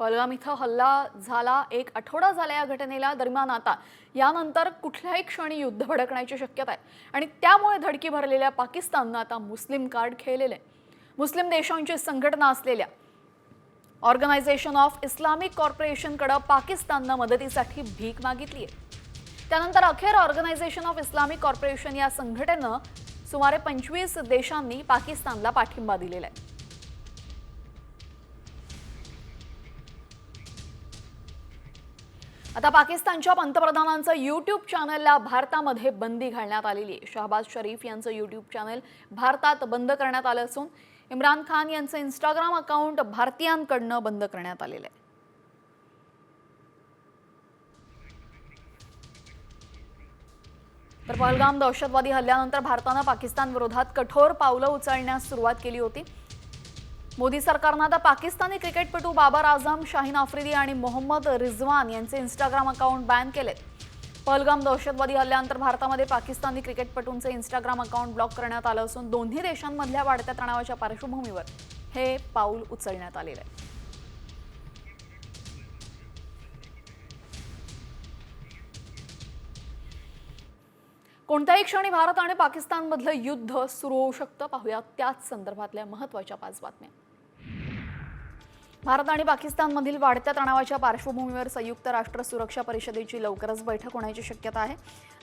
पलगाम इथं हल्ला झाला एक आठवडा झाला या घटनेला दरम्यान आता. यानंतर कुठल्याही क्षणी युद्ध भडकण्याची शक्यता आहे. आणि त्यामुळे धडकी भरलेल्या पाकिस्ताननं आता मुस्लिम कार्ड खेळलेलं आहे. मुस्लिम देशांची संघटना असलेल्या ऑर्गनायझेशन ऑफ इस्लामिक कॉर्पोरेशनकडं पाकिस्ताननं मदतीसाठी भीक मागितली आहे. त्यानंतर अखेर ऑर्गनायझेशन ऑफ इस्लामिक कॉर्पोरेशन या संघटनेनं सुमारे पंचवीस देशांनी पाकिस्तानला पाठिंबा दिलेला आहे. आता पाकिस्तानच्या पंतप्रधानांचं युट्यूब चॅनलला भारतामध्ये बंदी घालण्यात आलेली आहे. शहबाज शरीफ यांचं युट्यूब चॅनल भारतात बंद करण्यात आलं असून इम्रान खान यांचं इंस्टाग्राम अकाउंट भारतीयांकडनं बंद करण्यात आलेलं आहे. तर पहलगाम दहशतवादी हल्ल्यानंतर भारतानं पाकिस्तान विरोधात कठोर पावलं उचलण्यास सुरुवात केली होती. मोदी सरकारनं आता पाकिस्तानी क्रिकेटपटू बाबर आझम शाहीन आफ्रिदी आणि मोहम्मद रिझवान यांचे इंस्टाग्राम अकाउंट बॅन केलेत. पहलगाम दहशतवादी हल्ल्यानंतर भारतामध्ये पाकिस्तानी क्रिकेटपटूंचे इंस्टाग्राम अकाउंट ब्लॉक करण्यात आलं असून दोन्ही देशांमधल्या वाढत्या तणावाच्या पार्श्वभूमीवर हे पाऊल उचलण्यात आलेलं आहे. कोणत्याही क्षणी भारत आणि पाकिस्तानमधलं युद्ध सुरू होऊ शकतं? पाहूया त्याच संदर्भातल्या महत्त्वाच्या पाच बातम्या. भारत आणि पाकिस्तानमधील वाढत्या तणावाच्या पार्श्वभूमीवर संयुक्त राष्ट्र सुरक्षा परिषदेची लवकरच बैठक होण्याची शक्यता आहे.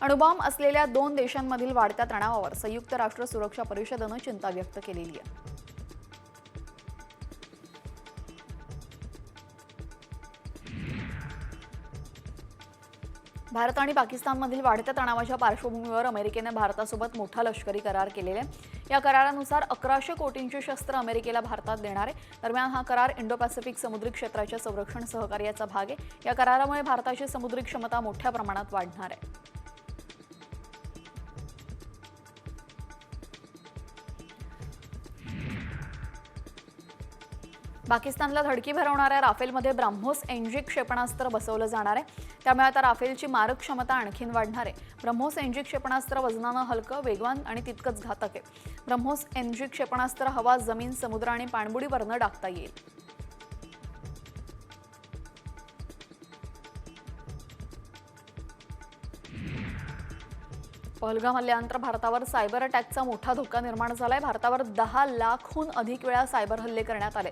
अणुबॉम्ब असलेल्या दोन देशांमधील वाढत्या तणावावर संयुक्त राष्ट्र सुरक्षा परिषदेनं चिंता व्यक्त केलेली आहे. भारत आणि पाकिस्तानमधील वाढत्या तणावाच्या पार्श्वभूमीवर अमेरिकेने भारतासोबत मोठा लष्करी करार केलेला आहे. या करारानुसार अकराशे कोटींची शस्त्र अमेरिकेला भारतात देणार आहे. दरम्यान हा करार इंडो पॅसिफिक समुद्री क्षेत्राच्या संरक्षण सहकार्याचा भाग आहे. या करारामुळे भारताची समुद्री क्षमता मोठ्या प्रमाणात वाढणार आहे. पाकिस्तानला धडकी भरवणाऱ्या राफेलमध्ये ब्राह्मोस एनजी क्षेपणास्त्र बसवलं जाणार आहे. त्यामुळे आता राफेलची मारक क्षमता आणखीन वाढणार आहे. ब्रह्मोस एनजी क्षेपणास्त्र वजनानं हलकं वेगवान आणि तितकंच घातक आहे. ब्रह्मोस एनजी क्षेपणास्त्र हवा जमीन समुद्र आणि पाणबुडीवरनं डाकता येईल. पहलगाम हल्ल्यानंतर भारतावर सायबर अटॅकचा मोठा धोका निर्माण झालाय. भारतावर दहा लाखहून अधिक वेळा सायबर हल्ले करण्यात आले.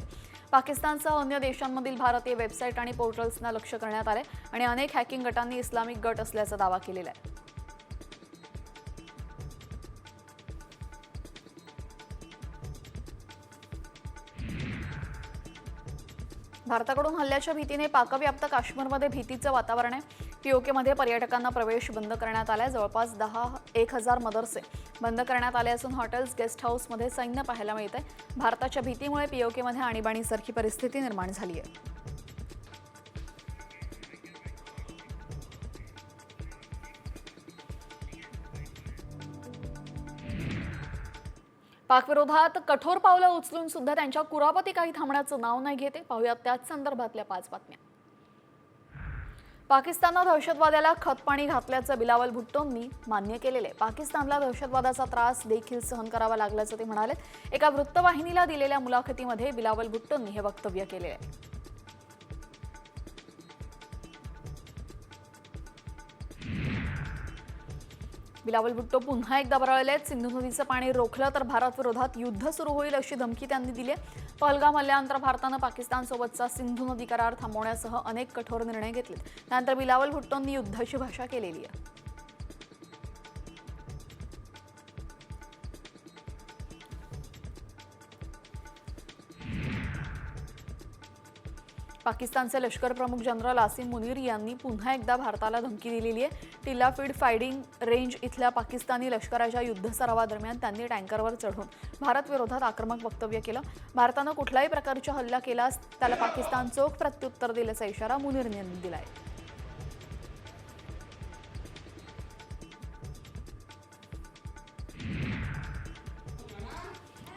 पाकिस्तानसह अन्य देशांमधील भारतीय वेबसाईट आणि पोर्टल्सना लक्ष करण्यात आले आणि अनेक हॅकिंग गटांनी इस्लामिक गट असल्याचा दावा केलेला आहे. भारताकडून हल्ल्याच्या भीतीने पाकव्याप्त काश्मीरमध्ये भीतीचं वातावरण आहे. पीओकेमध्ये पर्यटकांना प्रवेश बंद करण्यात आलाय. जवळपास दहा एक हजार मदरसे बंद करण्यात आले असून हॉटेल्स गेस्ट हाऊसमध्ये सैन्य पाहायला मिळत आहे भारताच्या भीतीमुळे पीओकेमध्ये आणीबाणीसारखी परिस्थिती निर्माण झाली आहे पाकविरोधात कठोर पावलं उचलून सुद्धा त्यांच्या कुरापती काही थांबण्याचं नाव नाही घेते. पाहुयात त्याच संदर्भातल्या पाच बातम्या. पाकिस्ताननं दहशतवाद्याला खतपाणी घातल्याचं बिलावल भुट्टोंनी मान्य केलेलं आहे. पाकिस्तानला दहशतवादाचा त्रास देखील सहन करावा लागल्याचं ते म्हणाले. एका वृत्तवाहिनीला दिलेल्या मुलाखतीमध्ये बिलावल भुट्टोंनी हे वक्तव्य केले आहे. बिलावल भुट्टो पुन्हा एकदा बरळले सिंधू नदीचं पाणी रोखलं तर भारत विरोधात युद्ध सुरू होईल अशी धमकी त्यांनी दिली आहे. पहलगाम हल्ल्यानंतर भारतानं पाकिस्तानसोबतचा सिंधू नदी करार थांबवण्यासह अनेक कठोर निर्णय घेतले त्यानंतर बिलावल भुट्टोंनी युद्धाची भाषा केलेली आहे. पाकिस्तानचे लष्कर प्रमुख जनरल आसिम मुनीर यांनी पुन्हा एकदा भारताला धमकी दिलेली आहे. टिलाफीड फायडिंग रेंज इथल्या पाकिस्तानी लष्कराच्या युद्धसरावादरम्यान त्यांनी टँकरवर चढून भारतविरोधात आक्रमक वक्तव्य केलं. भारतानं कुठल्याही प्रकारचा हल्ला केल्यास त्याला पाकिस्तान चोख प्रत्युत्तर दिल्याचा इशारा मुनीर यांनी दिला आहे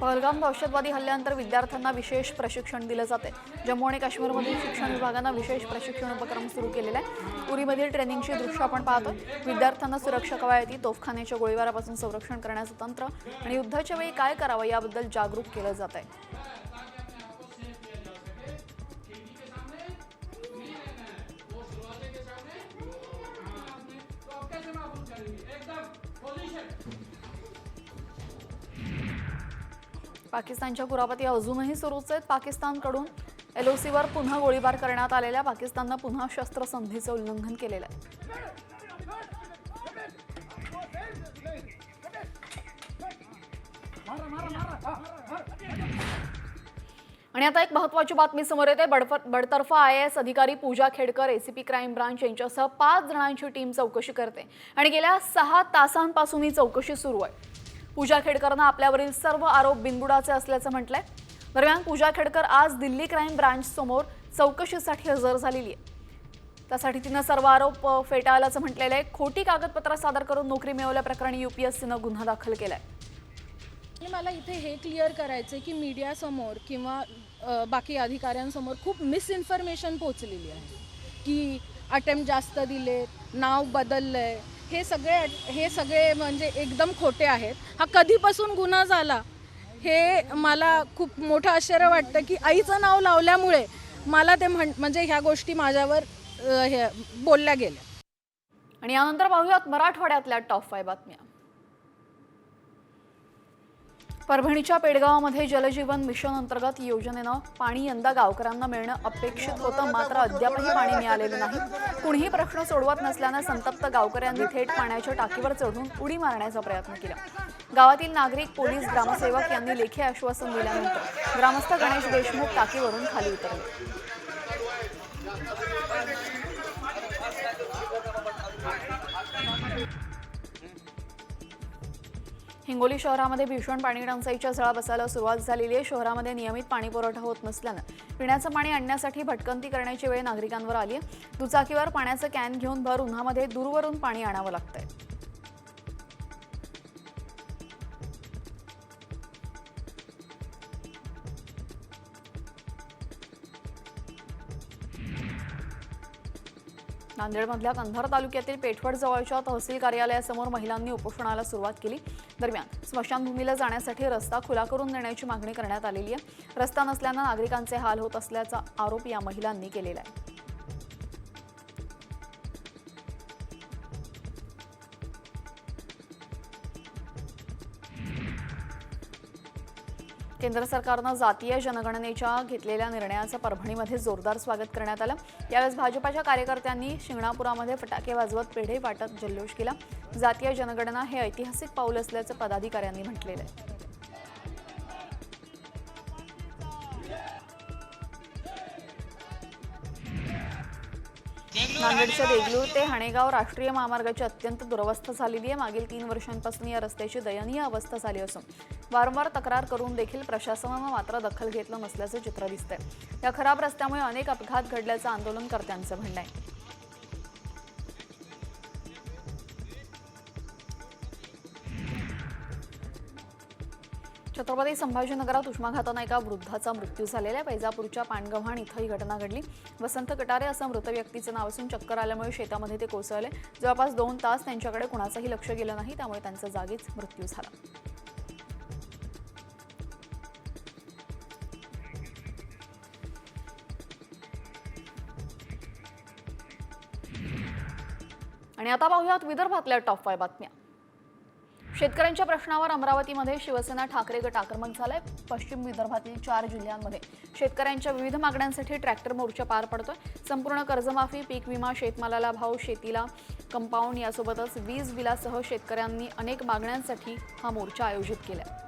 पहलगाम दहशतवादी हल्ल्यानंतर विद्यार्थ्यांना विशेष प्रशिक्षण दिलं जाते जम्मू आणि काश्मीरमधील शिक्षण विभागानं विशेष प्रशिक्षण उपक्रम सुरू केलेला आहे. उरीमधील ट्रेनिंगची दृश्य आपण पाहतो विद्यार्थ्यांना सुरक्षा कवायती तोफखान्याच्या गोळीबारापासून संरक्षण करण्याचं तंत्र आणि युद्धाच्या वेळी काय करावं याबद्दल जागरूक केलं जात आहे पाकिस्तानच्या कुरापती अजूनही सुरूच आहेत. पाकिस्तानकडून एलओसीवर पुन्हा गोळीबार करण्यात आलेल्या पाकिस्ताननं पुन्हा शस्त्रसंधीचं उल्लंघन केलेलं आहे. आणि आता एक महत्वाची बातमी समोर येते. बडफ- बडतर्फ आय एस अधिकारी Pooja Khedkar ACP crime branch यांच्यासह पाच जणांची टीम चौकशी करते. आणि गेल्या सहा तासांपासून ही चौकशी सुरू आहे. पूजा खेडकरनं आपल्यावरील सर्व आरोप बिनबुडाचे असल्याचं म्हटलंय. दरम्यान पूजा खेडकर आज दिल्ली क्राईम ब्रांच समोर चौकशीसाठी हजर झालेली आहे. त्यासाठी तिनं सर्व आरोप फेटाळल्याचं म्हटलेलं आहे. खोटी कागदपत्र सादर करून नोकरी मिळवल्याप्रकरणी युपीएससीनं गुन्हा दाखल केलाय. मला इथे हे क्लिअर करायचं आहे की मीडियासमोर किंवा बाकी अधिकाऱ्यांसमोर खूप मिसइन्फॉर्मेशन पोचलेली आहे. की अटेम्प्ट जास्त दिले नाव बदललं आहे हे सगळे हे सगळे म्हणजे एकदम खोटे आहेत. हा कधीपासून गुन्हा झाला हे मला खूप मोठं आश्चर्य वाटतं की आईचं नाव लावल्यामुळे मला ते म्हण म्हणजे ह्या गोष्टी माझ्यावर हे बोलल्या गेल्या. आणि यानंतर पाहूयात मराठवाड्यातल्या टॉप फाय बातम्या. परभणीच्या पेडगावामध्ये जलजीवन मिशन अंतर्गत योजनेनं पाणी यंदा गावकऱ्यांना मिळणं अपेक्षित होतं. मात्र अद्यापही पाणी मिळालेलं नाही. कुणीही प्रश्न सोडवत नसल्यानं संतप्त गावकऱ्यांनी थेट पाण्याच्या टाकीवर चढून उडी मारण्याचा प्रयत्न केला. गावातील नागरिक पोलीस ग्रामसेवक यांनी लेखी आश्वासन दिल्यानंतर ग्रामस्थ गणेश देशमुख टाकीवरून खाली उतरले. हिंगोली शहरामध्ये भीषण पाणी टंचाईच्या झळा बसायला सुरुवात झालेली आहे. शहरामध्ये नियमित पाणी पुरवठा होत नसल्यानं पिण्याचं पाणी आणण्यासाठी भटकंती करण्याची वेळ नागरिकांवर आली आहे. दुचाकीवर पाण्याचं कॅन घेऊन भर उन्हामध्ये दूरवरून पाणी आणावं लागतंय. नांदेडमधल्या कंधार तालुक्यातील पेठवड जवळच्या तहसील कार्यालयासमोर महिलांनी उपोषणाला सुरुवात केली. दरम्यान स्मशानभूमीला जाण्यासाठी रस्ता खुला करून देण्याची मागणी करण्यात आलेली आहे. रस्ता नसल्यानं नागरिकांचे हाल होत असल्याचा आरोप या महिलांनी केलेला आहे. केंद्र सरकारनं जातीय जनगणनेच्या घेतलेल्या निर्णयाचं परभणीमध्ये जोरदार स्वागत करण्यात आलं. यावेळेस भाजपाच्या कार्यकर्त्यांनी शिंगणापुरामध्ये फटाके वाजवत पेढे वाटत जल्लोष केला. जातीय जनगणना हे ऐतिहासिक पाऊल असल्याचं पदाधिकाऱ्यांनी म्हटलेलं आहे. नांदेडच्या देगलूर ते हाणेगाव राष्ट्रीय महामार्गाची अत्यंत दुरवस्था झालेली आहे. मागील तीन वर्षांपासून या रस्त्याची दयनीय अवस्था झाली असून वारंवार तक्रार करून देखील प्रशासनानं मात्र दखल घेतलं नसल्याचं चित्र दिसतंय. या खराब रस्त्यामुळे अनेक अपघात घडल्याचं आंदोलनकर्त्यांचं म्हणणं आहे. छत्रपती संभाजीनगरात उष्माघातानं एका वृद्धाचा मृत्यू झालेला आहे. पैजापूरच्या पाणगव्हाण इथं ही घटना घडली. वसंत कटारे असं मृत व्यक्तीचं नाव असून चक्कर आल्यामुळे शेतामध्ये ते कोसळले. जवळपास दोन तास त्यांच्याकडे कुणाचंही लक्ष गेलं नाही. त्यामुळे त्यांचा जागीच मृत्यू झाला. आणि आता पाहूयात विदर्भातल्या टॉप फाय बातम्या. शेतकऱ्यांच्या प्रश्नावर अमरावतीमध्ये शिवसेना ठाकरे गट आक्रमक झालाय. पश्चिम विदर्भातील चार जिल्ह्यांमध्ये शेतकऱ्यांच्या विविध मागण्यांसाठी ट्रॅक्टर मोर्चा पार पडतोय. संपूर्ण कर्जमाफी पीक विमा शेतमालाला भाव शेतीला कंपाऊंड यासोबतच वीज बिलासह शेतकऱ्यांनी अनेक मागण्यांसाठी हा मोर्चा आयोजित केलाय.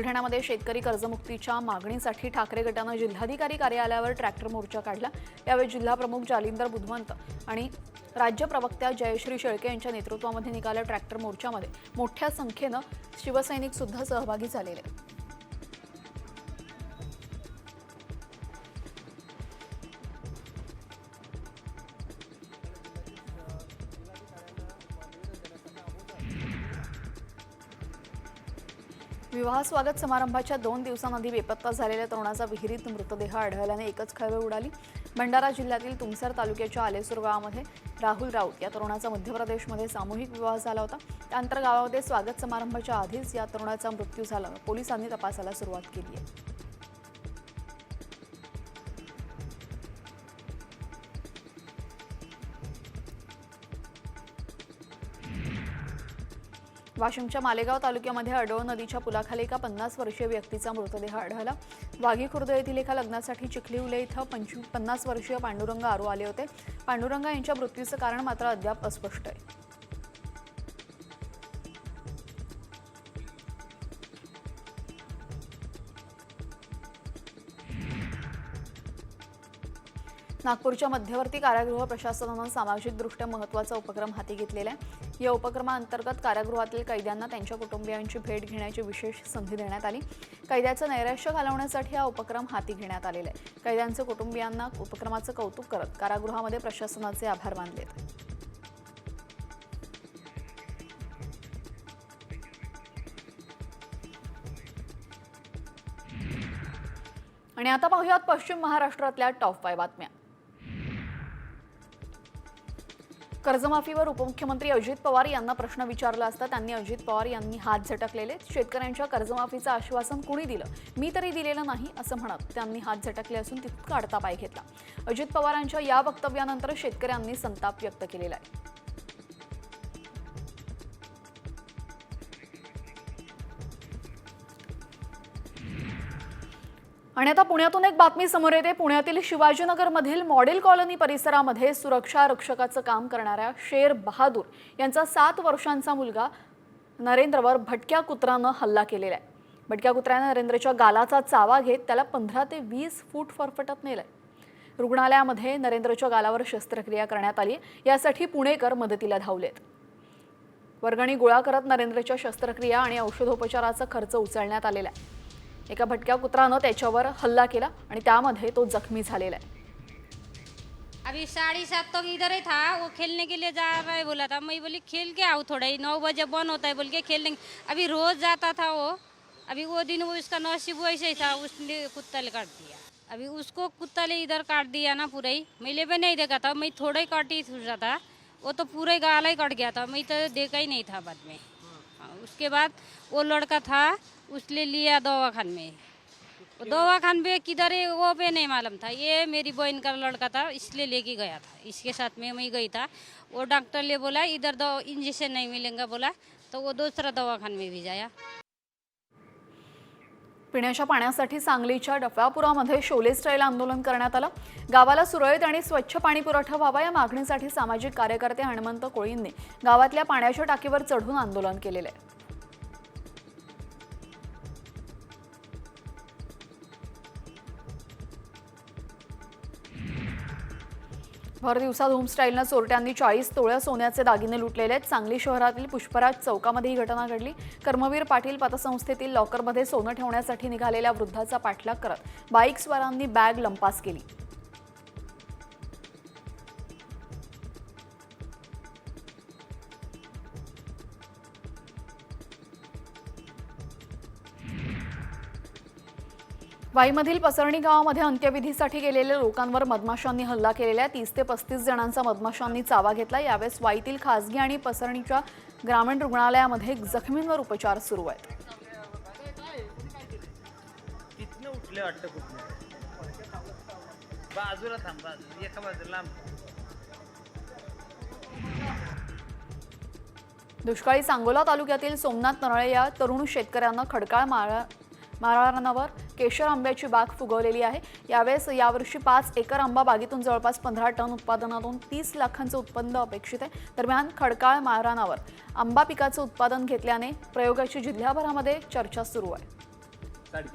बुलढाण्यामध्ये शेतकरी कर्जमुक्तीच्या मागणीसाठी ठाकरे गटानं जिल्हाधिकारी कार्यालयावर ट्रॅक्टर मोर्चा काढला. यावेळी जिल्हा प्रमुख जालिंदर बुधवंत आणि राज्य प्रवक्त्या जयश्री शेळके यांच्या नेतृत्वामध्ये निघाल्या ट्रॅक्टर मोर्चामध्ये. मोठ्या संख्येनं शिवसैनिक सुद्धा सहभागी झालेले. विवाह स्वागत समारंभाच्या दोन दिवसांआधी बेपत्ता झालेल्या तरुणाचा विहिरीत मृतदेह आढळल्याने एकच खळबळ उडाली. भंडारा जिल्ह्यातील तुमसर तालुक्याच्या आलेसूर गावामध्ये राहुल राऊत या तरुणाचा मध्य प्रदेशमध्ये सामूहिक विवाह झाला होता. त्यानंतर गावामध्ये स्वागत समारंभाच्या आधीच या तरुणाचा मृत्यू झाला. पोलिसांनी तपासाला सुरुवात केली आहे. वाशिमच्या मालेगाव तालुक्यामध्ये अडोळ नदीच्या पुलाखाली एका पन्नास वर्षीय व्यक्तीचा मृतदेह आढळला. वाघी खुर्द येथील एका लग्नासाठी चिखली उले इथं पंचवी पन्नास वर्षीय पांडुरंग आरू आले होते. पांडुरंग यांच्या मृत्यूचं कारण मात्र अद्याप अस्पष्ट आहे. नागपूरच्या मध्यवर्ती कारागृह प्रशासनानं सामाजिकदृष्ट्या महत्त्वाचा उपक्रम हाती घेतलेला आहे. या उपक्रमाअंतर्गत कारागृहातील कैद्यांना त्यांच्या कुटुंबियांची भेट घेण्याची विशेष संधी देण्यात आली. कैद्याचं नैराश्य घालवण्यासाठी हा उपक्रम हाती घेण्यात आलेला आहे. कैद्यांचं कुटुंबियांना उपक्रमाचं कौतुक करत कारागृहामध्ये प्रशासनाचे आभार मानलेत आणि आता पाहूयात पश्चिम महाराष्ट्रातल्या टॉप फाय बातम्या. कर्जमाफीवर उपमुख्यमंत्री अजित पवार यांना प्रश्न विचारला असता त्यांनी अजित पवार यांनी हात झटकलेले. शेतकऱ्यांच्या कर्जमाफीचं आश्वासन कुणी दिलं? मी तरी दिलेलं नाही असं म्हणत त्यांनी हात झटकले असून तितका अडता पाय घेतला. अजित पवारांच्या या वक्तव्यानंतर शेतकऱ्यांनी संताप व्यक्त केलेला आहे. आणि आता पुण्यातून एक बातमी समोर येते. पुण्यातील शिवाजीनगरमधील मॉडेल कॉलनी परिसरामध्ये सुरक्षा रक्षकाचं काम करणाऱ्या शेर बहादूर यांचा सात वर्षांचा मुलगा नरेंद्रवर भटक्या कुत्रानं हल्ला केलेला आहे. भटक्या कुत्र्यानं नरेंद्रच्या गालाचा चावा घेत त्याला पंधरा ते वीस फूट फरफटत नेलंय. रुग्णालयामध्ये नरेंद्रच्या गालावर शस्त्रक्रिया करण्यात आली यासाठी पुणेकर मदतीला धावलेत. वर्गणी गोळा करत नरेंद्रच्या शस्त्रक्रिया आणि औषधोपचाराचा खर्च उचलण्यात आलेला आहे. एका भटक्या कुत्रानं त्याच्यावर हल्ला केला आणि त्यामध्ये तो जखमी झालेला आहे. अभी साढ़े सात तक इधर ही था वो खेलने के लिए जा रहा है बोला था। मैं बोली खेल के आओ थोड़ा ही नौ बजे बंद होता है बोल के खेलने अभी रोज जाता था वो। अभी वो दिन वो उसका नसीब वैसे ही था उसने कुत्ता ले काट दिया। अभी उसको कुत्ता ले इधर काट दिया ना पूरा ही। मैले भी नहीं देखा था मैं थोड़ा ही काटी सोचा था। वो तो पूरे गाला ही कट गया था मैं तो देखा ही नहीं था बाद में। उसके बाद वो लड़का था उसने लिया दवाखान में। दवाखान में किधर है वो पे नहीं मालूम था। ये मेरी बहन का लड़का था इसलिए लेके गया था। इसके साथ में मैं गई था। वो डॉक्टर ने बोला इधर दो इंजेक्शन नहीं मिलेगा बोला तो वो दूसरा दवाखान में भी जाया। पिण्याच्या पाण्यासाठी सांगलीच्या डफळापुरामध्ये शोले स्टाईल आंदोलन करण्यात आलं. गावाला सुरळीत आणि स्वच्छ पाणी पुरवठा व्हावा या मागणीसाठी सामाजिक कार्यकर्ते हनुमंत कोळींनी गावातल्या पाण्याच्या टाकीवर चढून आंदोलन केलेलं आहे. भर दिवसात होमस्टाईलनं चोरट्यांनी चाळीस तोळ्या सोन्याचे दागिने लुटलेले आहेत. सांगली शहरातील पुष्पराज चौकामध्ये ही घटना घडली. कर्मवीर पाटील पतसंस्थेतील लॉकरमध्ये सोनं ठेवण्यासाठी निघालेल्या वृद्धाचा पाठलाग करत बाईकस्वारांनी बॅग लंपास केली. वाईमधील पसरणी गावामध्ये अंत्यविधीसाठी गेलेल्या लोकांवर मधमाशांनी हल्ला केलेला आहे. तीस ते पस्तीस जणांचा मधमाशांनी चावा घेतला. यावेळेस वाईतील खासगी आणि पसरणीच्या ग्रामीण रुग्णालयामध्ये जखमींवर उपचार सुरू आहेत. दुष्काळी सांगोला तालुक्यातील सोमनाथ नरळे या तरुण शेतकऱ्यांना खडकाळ मारा माराणावर केशर आंब्याची बाग फुगवलेली आहे. यावेळेस यावर्षी पाच एकर आंबा बागेतून जवळपास पंधरा टन उत्पादनातून तीस लाखांचं उत्पन्न अपेक्षित आहे. दरम्यान खडकाळ माळरानावर आंबा पिकाचं उत्पादन घेतल्याने प्रयोगाची जिल्ह्याभरामध्ये चर्चा सुरू आहे. हे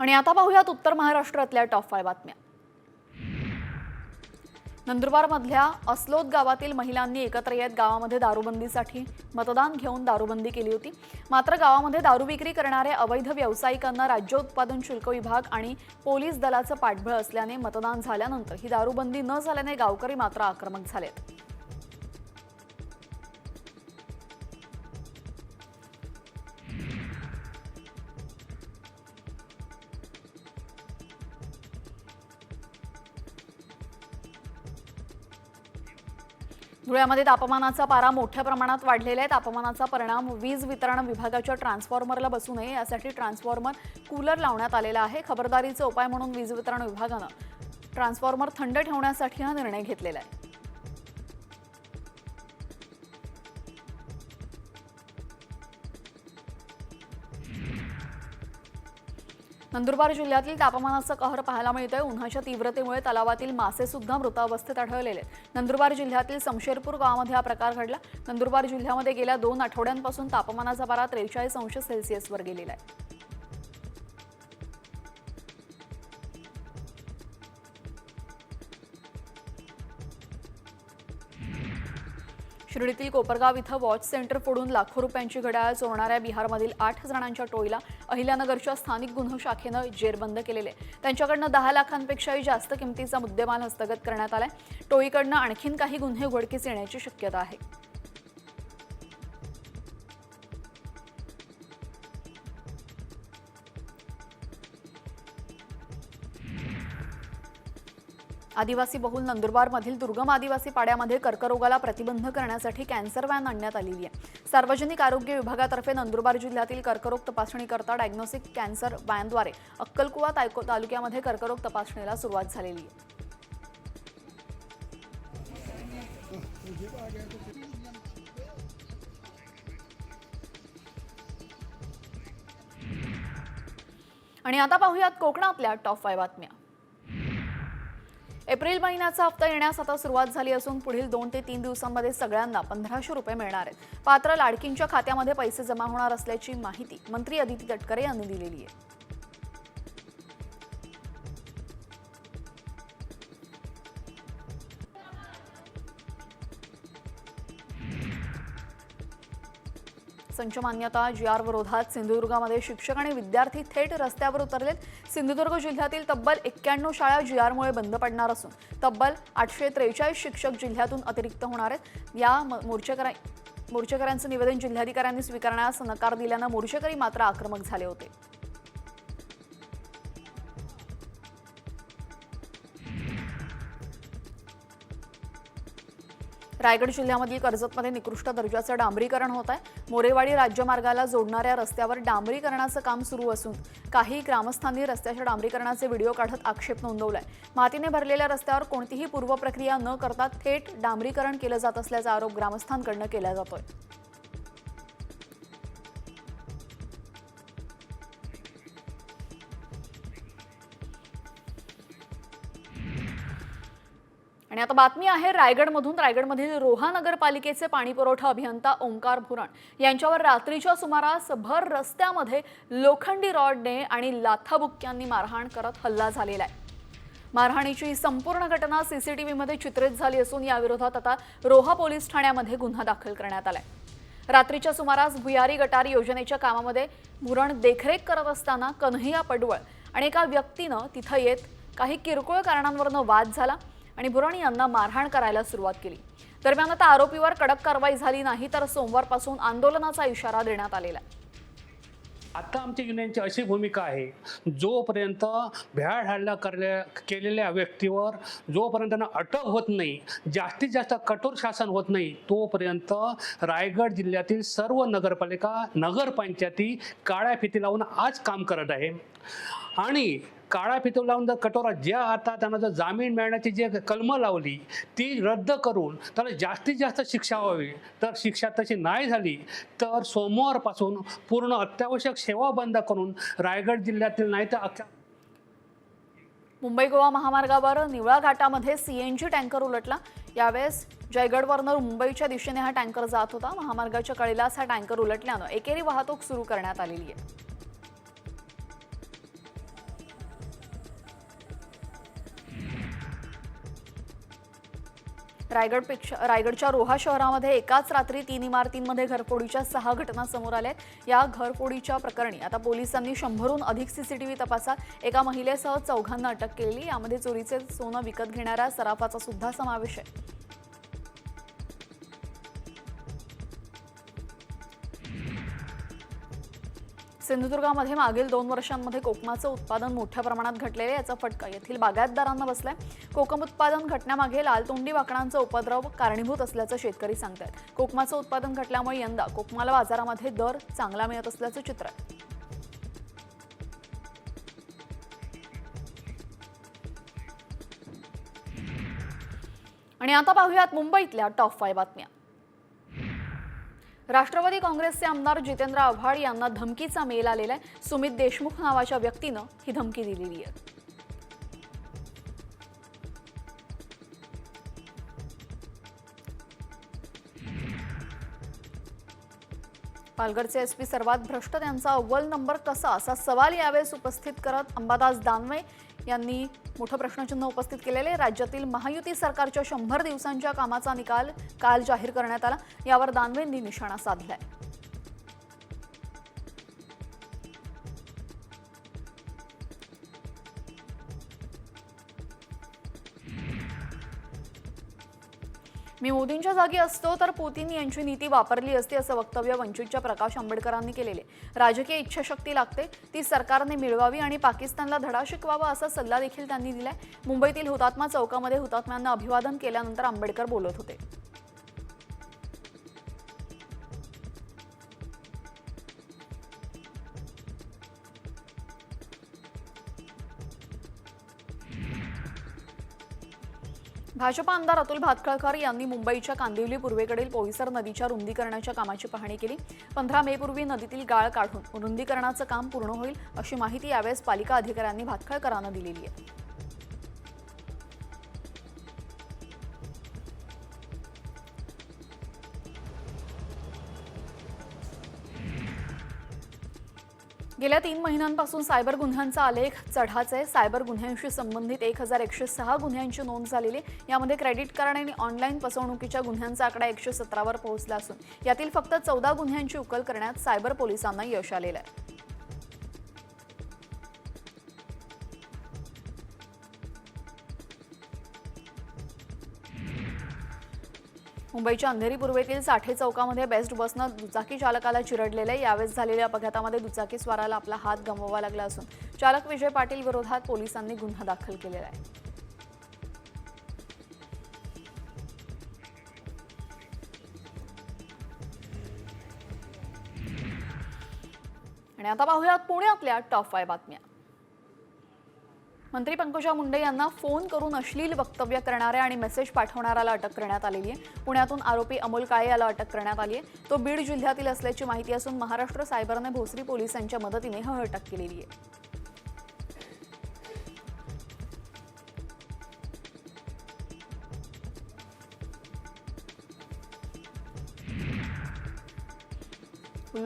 आणि आता पाहूयात उत्तर महाराष्ट्रातल्या टॉप फाय बातम्या. नंदुरबारमधल्या असलोद गावातील महिलांनी एकत्र येत गावामध्ये दारूबंदीसाठी मतदान घेऊन दारूबंदी केली होती. मात्र गावामध्ये दारू विक्री करणाऱ्या अवैध व्यावसायिकांना राज्य उत्पादन शुल्क विभाग आणि पोलीस दलाचं पाठबळ असल्याने मतदान झाल्यानंतर ही दारूबंदी न झाल्याने गावकरी मात्र आक्रमक झालेत. धुळ्यामध्ये तापमानाचा पारा मोठ्या प्रमाणात वाढलेला आहे. तापमानाचा परिणाम वीज वितरण विभागाच्या ट्रान्सफॉर्मरला बसू नये यासाठी ट्रान्सफॉर्मर कूलर लावण्यात आलेला आहे. खबरदारीचा उपाय म्हणून वीज वितरण विभागानं ट्रान्सफॉर्मर थंड ठेवण्यासाठी हा निर्णय घेतलेला आहे. नंदुरबार जिल्ह्यातील तापमानाचा कहर पाहायला मिळतोय. उन्हाच्या तीव्रतेमुळे तलावातील मासे सुद्धा मृतावस्थेत आढळलेले आहेत. नंदुरबार जिल्ह्यातील समशेरपूर गावामध्ये हा प्रकार घडला. नंदुरबार जिल्ह्यामध्ये गेल्या दोन आठवड्यांपासून तापमानाचा पारा त्रेचाळीस अंश सेल्सिअसवर गेलेला आहे. शिर्डीतील कोपरगाव इथं वॉच सेंटर फोडून लाखो रुपयांची घड्याळ चोरणाऱ्या बिहारमधील आठ जणांच्या टोळीला अहिल्यानगरच्या स्थानिक गुन्हे शाखेनं जेरबंद केलेले. त्यांच्याकडनं दहा लाखांपेक्षाही जास्त किमतीचा मुद्देमाल हस्तगत करण्यात आलाय. टोळीकडनं आणखीन काही गुन्हे उघडकीस येण्याची शक्यता आहे. आदिवासी बहुल नंदुरबारमधील दुर्गम आदिवासी पाड्यामध्ये कर्करोगाला प्रतिबंध करण्यासाठी कॅन्सर व्हॅन आणण्यात आलेली आहे. सार्वजनिक आरोग्य विभागातर्फे नंदुरबार जिल्ह्यातील कर्करोग तपासणीकरता डायग्नोस्टिक कॅन्सर व्हॅनद्वारे अक्कलकुवा तायको तालुक्यामध्ये कर्करोग तपासणीला सुरुवात झालेली आहे. आणि आता पाहूयात कोकणातल्या टॉप फाय बातम्या. एप्रिल महिन्याचा हप्ता येण्यास आता सुरुवात झाली असून पुढील दोन ते तीन दिवसांमध्ये सगळ्यांना पंधराशे रुपये मिळणार आहेत. पात्र लाडकींच्या खात्यामध्ये पैसे जमा होणार असल्याची माहिती मंत्री अदिती तटकरे यांनी दिलेली आहे. संचमान्यता जी आर विरोधात सिंधुदुर्गामध्ये शिक्षक आणि विद्यार्थी थेट रस्त्यावर उतरलेत. सिंधुदुर्ग जिल्ह्यातील तब्बल एक्क्याण्णव शाळा जी आरमुळे बंद पडणार असून तब्बल आठशे त्रेचाळीस शिक्षक जिल्ह्यातून अतिरिक्त होणार आहेत. या मोर्चेकरा मोर्चेकऱ्यांचं निवेदन जिल्हाधिकाऱ्यांनी स्वीकारण्यास नकार दिल्यानं मोर्चेकरी मात्र आक्रमक झाले होते. रायगड जिल्ह्यामधील कर्जतमध्ये निकृष्ट दर्जाचं डांबरीकरण होत आहे. मोरेवाडी राज्यमार्गाला जोडणाऱ्या रस्त्यावर डांबरीकरणाचं काम सुरू असून काही ग्रामस्थांनी रस्त्याच्या डांबरीकरणाचे व्हिडिओ काढत आक्षेप नोंदवलाय. मातीने भरलेल्या रस्त्यावर कोणतीही पूर्वप्रक्रिया न करता थेट डांबरीकरण केलं जात असल्याचा आरोप ग्रामस्थांकडनं केला जातोय. आणि आता बातमी आहे रायगडमधून रायगडमधील रोहा नगरपालिकेचे पाणी पुरवठा अभियंता ओंकार भुरण यांच्यावर रात्रीच्या सुमारास भर रस्त्यामध्ये लोखंडी रॉडने आणि लाथाबुक्क्यांनी मारहाण करत हल्ला झालेला आहे. मारहाणीची ही संपूर्ण घटना सीसीटीव्हीमध्ये चित्रित झाली असून याविरोधात आता रोहा पोलीस ठाण्यामध्ये गुन्हा दाखल करण्यात आलाय. रात्रीच्या सुमारास भुयारी गटार योजनेच्या कामामध्ये भुरण देखरेख करत असताना कन्हैया पडवळ आणि एका व्यक्तीनं तिथं येत काही किरकोळ कारणांवरनं वाद झाला. आणि बुराणी यांना मारहाण करायला सुरुवात केली. दरम्यान आता आरोपीवर कडक कारवाई झाली नाही तर सोमवारपासून आंदोलनाचा इशारा देण्यात आलेला आहे. आता आमच्या युनियनची अशी भूमिका आहे जोपर्यंत भ्याड हल्ला करल्या केलेल्या व्यक्तीवर जोपर्यंत त्यांना अटक होत नाही जास्तीत जास्त कठोर शासन होत नाही तोपर्यंत रायगड जिल्ह्यातील सर्व नगरपालिका नगरपंचायती काळ्या फिती लावून आज काम करत आहे. आणि काळा फिती लावून जर कटोरा ज्या आता त्यांना जर जामीन मिळण्याची जी कलमं लावली ती रद्द करून त्याला जास्तीत जास्त शिक्षा व्हावी. तर शिक्षा तशी नाही झाली तर सोमवारपासून पूर्ण अत्यावश्यक सेवा बंद करून रायगड जिल्ह्यातील नाही तर अख्या मुंबई गोवा महामार्गावर निवळा घाटामध्ये सीएनजी टँकर उलटला. यावेळेस जयगडवरनं मुंबईच्या दिशेने हा टँकर जात होता. महामार्गाच्या कळीलाच हा टँकर उलटल्यानं एकेरी वाहतूक सुरू करण्यात आलेली आहे. रायगडपेक्षा रायगडच्या रोहा शहरामध्ये एकाच रात्री तीन इमारतींमध्ये घरफोडीच्या सहा घटना समोर आल्या आहेत. या घरफोडीच्या प्रकरणी आता पोलिसांनी शंभरहून अधिक सीसीटीव्ही तपासात एका महिलेसह चौघांना अटक केली यामध्ये चोरीचे सोनं विकत घेणाऱ्या सराफाचा सुद्धा समावेश आहे. सिंधुदुर्गामध्ये मागील दोन वर्षांमध्ये कोकमाचं उत्पादन मोठ्या प्रमाणात घटलेले याचा फटका येथील बागायतदारांना बसलाय. कोकम उत्पादन घटण्यामागे लालतोंडी वाकणांचा उपद्रव कारणीभूत असल्याचं शेतकरी सांगतात कोकमाचं उत्पादन घटल्यामुळे यंदा कोकमाला बाजारामध्ये दर चांगला मिळत असल्याचं चित्र आहे. आणि आता पाहूयात मुंबईतल्या टॉप फाय बातम्या. राष्ट्रवादी काँग्रेसचे आमदार जितेंद्र आव्हाड यांना धमकीचा मेल आलेला आहे. सुमित देशमुख नावाच्या व्यक्तीनं ही धमकी दिलेली आहे. पालघरचे एसपी सर्वात भ्रष्ट त्यांचा अव्वल नंबर कसा असा सवाल यावेळेस उपस्थित करत अंबादास दानवे यांनी मोठं प्रश्नचिन्ह उपस्थित केलेले. राज्यातील महायुती सरकारच्या शंभर दिवसांच्या कामाचा निकाल काल जाहीर करण्यात आला. यावर दानवेंनी निशाणा साधलाय. मी मोदींच्या जागी असतो तर पुतीन यांची नीती वापरली असती असं वक्तव्य वंचितच्या प्रकाश आंबेडकरांनी केलेले. राजकीय इच्छाशक्ती लागते ती सरकारने मिळवावी आणि पाकिस्तानला धडा शिकवावा असा सल्ला देखील त्यांनी दिलाय. मुंबईतील हुतात्मा चौकामध्ये हुतात्म्यांना अभिवादन केल्यानंतर आंबेडकर बोलत होते. भाजपा आमदार अतुल भातखळकर यांनी मुंबईच्या कांदिवली पूर्वेकडील पोईसर नदीच्या रुंदीकरणाच्या कामाची पाहणी केली. पंधरा मे पूर्वी नदीतील गाळ काढून रुंदीकरणाचं काम पूर्ण होईल अशी माहिती यावेळेस पालिका अधिकाऱ्यांनी भातखळकरांना दिलेली आहे. गेल्या तीन महिन्यांपासून सायबर गुन्ह्यांचा आलेख चढाच आहे सायबर गुन्ह्यांशी संबंधित एक हजार एकशे सहा गुन्ह्यांची नोंद झालेली आहे. यामध्ये क्रेडिट कार्ड आणि ऑनलाईन फसवणुकीच्या गुन्ह्यांचा आकडा एकशे सतरावर पोहोचला असून यातील फक्त चौदा गुन्ह्यांची उकल करण्यात सायबर पोलिसांना यश आलेलं आहे मुंबईच्या अंधेरी पूर्वेतील साठे चौकामध्ये बेस्ट बसनं दुचाकी चालकाला चिरडलेलं आहे. यावेळेस झालेल्या अपघातामध्ये दुचाकी स्वाराला आपला हात गमवावा लागला असून चालक विजय पाटील विरोधात पोलिसांनी गुन्हा दाखल केलेला आहे. आणि आता पाहूयात पुण्यातल्या टॉप फाय बातम्या. मंत्री पंकजा मुंडे यांना फोन करून अश्लील वक्तव्य करणाऱ्या आणि मेसेज पाठवणाऱ्याला अटक करण्यात आलेली आहे. पुण्यातून आरोपी अमोल काळे याला अटक करण्यात आली आहे. तो बीड जिल्ह्यातील असल्याची माहिती असून महाराष्ट्र सायबरने भोसरी पोलिसांच्या मदतीने ह अटक केलेली आहे.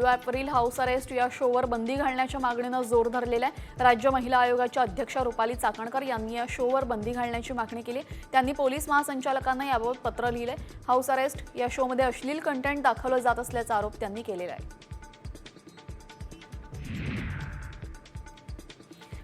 हुलू ॲपवरील हाऊस अरेस्ट या शोवर बंदी घालण्याच्या मागणीनं जोर धरलेला आहे. राज्य महिला आयोगाच्या अध्यक्षा रुपाली चाकणकर यांनी या शोवर बंदी घालण्याची मागणी केली त्यांनी पोलीस महासंचालकांना याबाबत पत्र लिहिलंय. हाऊस अरेस्ट या शोमध्ये अश्लील कंटेंट दाखवलं जात असल्याचा आरोप त्यांनी केलेला आहे.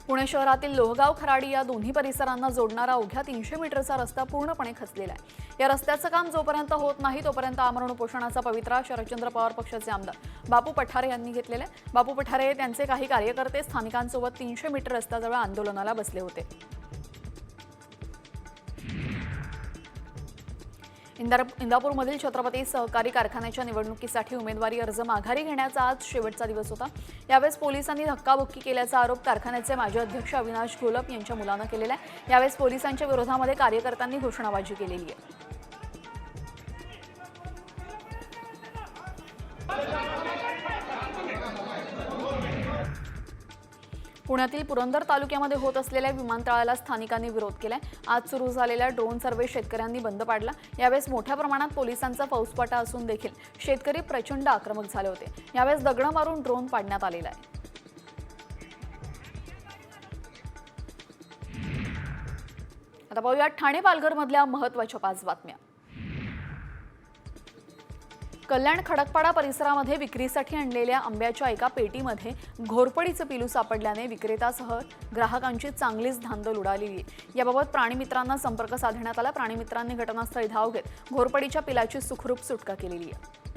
पुणे शहरातील लोहगाव खराडी या दोन्ही परिसरांना जोडणारा अवघ्या तीनशे मीटरचा रस्ता पूर्णपणे खचलेला आहे. या रस्त्याचं काम जोपर्यंत होत नाही तोपर्यंत आमरण उपोषणाचा पवित्रा शरदचंद्र पवार पक्षाचे आमदार. बापू पठारे यांनी घेतलेलं. आहे बापू पठारे हे त्यांचे काही कार्यकर्ते स्थानिकांसोबत तीनशे मीटर रस्त्याजवळ आंदोलनाला बसले होते. इंदार इंदापूरमधील छत्रपती सहकारी कारखान्याच्या निवडणुकीसाठी उमेदवारी अर्ज माघारी घेण्याचा आज शेवटचा दिवस होता. यावेळेस पोलिसांनी धक्काबुक्की केल्याचा आरोप कारखान्याचे माजी अध्यक्ष अविनाश घोलप यांच्या मुलानं केलेला आहे. यावेळेस पोलिसांच्या विरोधामध्ये कार्यकर्त्यांनी घोषणाबाजी केलेली आहे. पुण्यातील पुरंदर तालुक्यामध्ये होत असलेल्या विमानतळाला स्थानिकांनी विरोध केलाय. आज सुरू झालेल्या ड्रोन सर्वे शेतकऱ्यांनी बंद पाडला. यावेळेस मोठ्या प्रमाणात पोलिसांचा फौजपाटा असून देखील शेतकरी प्रचंड आक्रमक झाले होते. यावेळेस दगडं मारून ड्रोन पाडण्यात आलेला आहे. आता पाहूया ठाणे पालघरमधल्या महत्त्वाच्या पाच बातम्या. कल्याण खडकपाडा परिसरामध्ये विक्रीसाठी आणलेल्या आंब्याच्या एका पेटीमध्ये घोरपडीचं पिलू सापडल्याने विक्रेतासह ग्राहकांची चांगलीच धांदल उडालेली आहे. याबाबत प्राणीमित्रांना संपर्क साधण्यात आला. प्राणीमित्रांनी घटनास्थळी धाव घेत घोरपडीच्या पिलाची सुखरूप सुटका केलेली आहे.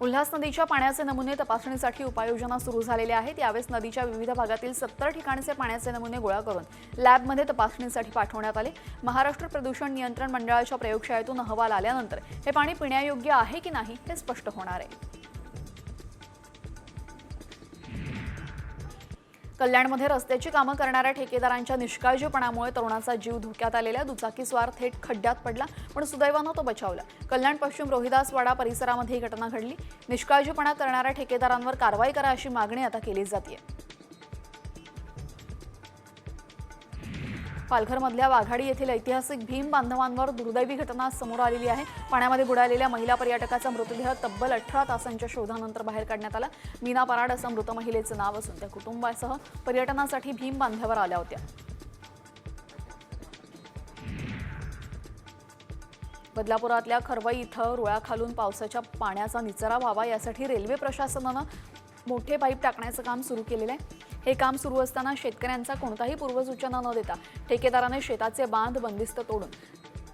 उल्हास नदीच्या पाण्याचे नमुने तपासणीसाठी उपाययोजना सुरू झालेल्या आहेत. यावेळेस नदीच्या विविध भागातील सत्तर ठिकाणचे पाण्याचे नमुने गोळा करून लॅबमध्ये तपासणीसाठी पाठवण्यात आले. महाराष्ट्र प्रदूषण नियंत्रण मंडळाच्या प्रयोगशाळेतून अहवाल आल्यानंतर हे पाणी पिण्यायोग्य आहे की नाही हे स्पष्ट होणार आहे. कल्याणमध्ये रस्त्याची कामं करणाऱ्या ठेकेदारांच्या निष्काळजीपणामुळे तरुणाचा जीव धोक्यात आलेल्या दुचाकीस्वार थेट खड्ड्यात पडला पण सुदैवानं तो बचावला. कल्याण पश्चिम रोहिदासवाडा परिसरामध्ये ही घटना घडली. निष्काळजीपणा करणाऱ्या ठेकेदारांवर कारवाई करा अशी मागणी आता केली जाते पालघरमधल्या वाघाडी येथील ऐतिहासिक भीम बांधवांवर दुर्दैवी घटना समोर आलेली आहे. पाण्यामध्ये बुडालेल्या महिला पर्यटकाचा मृतदेह तब्बल अठरा तासांच्या शोधानंतर बाहेर काढण्यात आला. मीना पराड असं मृत महिलेचं नाव असून त्या कुटुंबासह पर्यटनासाठी भीम बांध्यावर आल्या होत्या. बदलापुरातल्या खरवई इथं रुळाखालून पावसाच्या पाण्याचा निचरा व्हावा यासाठी रेल्वे प्रशासनानं मोठे पाईप टाकण्याचं काम सुरू केलेलं आहे. हे काम सुरू असताना शेतकऱ्यांचा कोणताही पूर्वसूचना न देता ठेकेदाराने शेताचे बांध बंदिस्त तोडून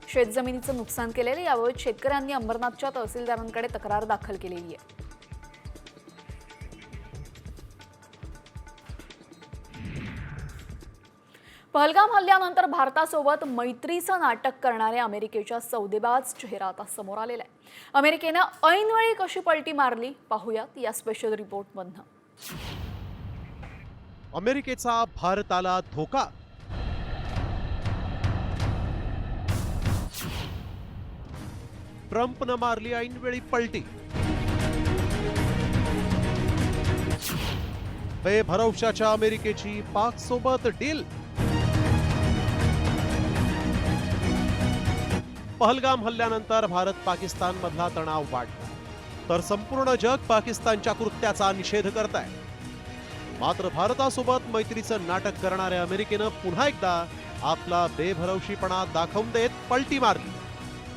शेतजमिनीचं नुकसान केलेलं याबाबत शेतकऱ्यांनी अंबरनाथच्या तहसीलदारांकडे तक्रार दाखल केलेली आहे. पहलगाम हल्ल्यानंतर भारतासोबत मैत्रीचं नाटक करणाऱ्या अमेरिकेच्या सौदेबाज चेहरा आता समोर आलेला आहे. अमेरिकेनं ऐनवेळी कशी पलटी मारली? पाहूयात या स्पेशल रिपोर्टमधनं अमेरिकेचा भारताला धोका. ट्रम्पनं मारली ऐनवेळी पलटी. बेभरवशाच्या अमेरिकेची पाक सोबत डील. पहलगाम हल्ल्यानंतर भारत पाकिस्तान मधला तणाव वाढला तर संपूर्ण जग पाकिस्तानच्या कृत्याचा निषेध करत आहे मात्र भारतासोबत मैत्रीचं नाटक करणाऱ्या अमेरिकेनं पुन्हा एकदा आपला बेभरवशीपणा दाखवून देत पलटी मारली.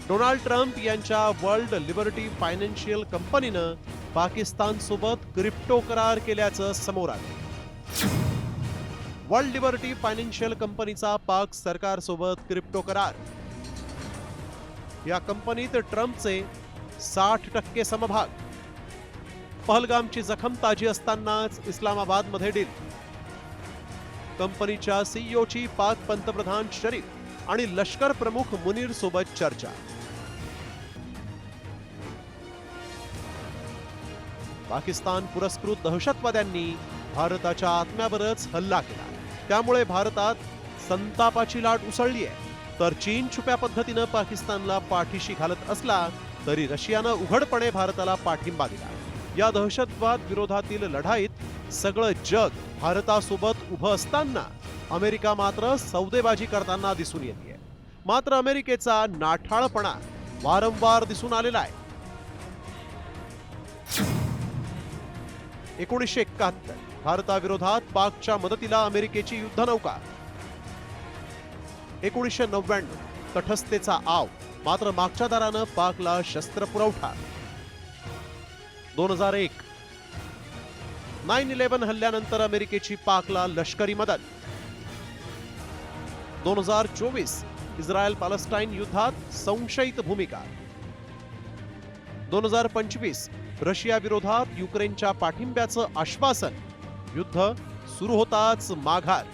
डोनाल्ड ट्रम्प यांच्या वर्ल्ड लिबर्टी फायनान्शियल कंपनीनं पाकिस्तान सोबत क्रिप्टो करार केल्याचं समोर आलं. वर्ल्ड लिबर्टी फायनान्शियल कंपनीचा पाक सरकारसोबत क्रिप्टो करार. या कंपनीत ट्रम्पचे साठ टक्के समभाग. पहलगामची जखम ताजी असतानाच इस्लामाबादमध्ये डील. कंपनीच्या सीईओची पाक पंतप्रधान शरीफ आणि लष्कर प्रमुख मुनीर सोबत चर्चा. पाकिस्तान पुरस्कृत दहशतवाद्यांनी भारताच्या आत्म्यावरच हल्ला केला. त्यामुळे भारतात संतापाची लाट उसळली आहे. तर चीन छुप्या पद्धतीनं पाकिस्तानला पाठीशी घालत असला तरी रशियानं उघडपणे भारताला पाठिंबा दिला. या दहशतवाद विरोधातील लढाईत सगळं जग भारतासोबत उभं असताना अमेरिका मात्र सौदेबाजी करताना दिसून येते. मात्र अमेरिकेचा नाठाळपणा वारंवार दिसून आलेला आहे. एकोणीसशे एकाहत्तर भारताविरोधात पाकच्या मदतीला अमेरिकेची युद्धनौका एकोणीसशे नव्याण्णव तटस्थतेचा आव मात्र मागच्या दारानं पाकला शस्त्र पुरवठा दोन हजार एक. नाईन इलेव्हन हल्ल्यानंतर अमेरिकेची पाकला लष्करी मदत. दोन हजार चोवीस इस्रायल पॅलेस्टाईन युद्धात संशयित भूमिका. दोन हजार पंचवीस रशिया विरोधात युक्रेनच्या पाठिंब्याचं आश्वासन. युद्ध सुरू होताच माघार.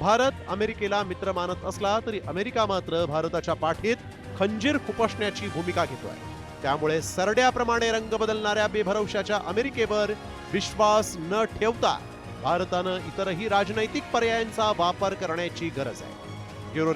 भारत अमेरिकेला मित्र मानत असला तरी अमेरिका मात्र भारताच्या पाठीत खंजीर खुपसण्याची भूमिका घेतोय. त्यामुळे सरड्याप्रमाणे रंग बदलणाऱ्या बेभरवशाच्या अमेरिकेवर विश्वास न ठेवता भारतानं इतरही राजनैतिक पर्यायांचा वापर करण्याची गरज आहे.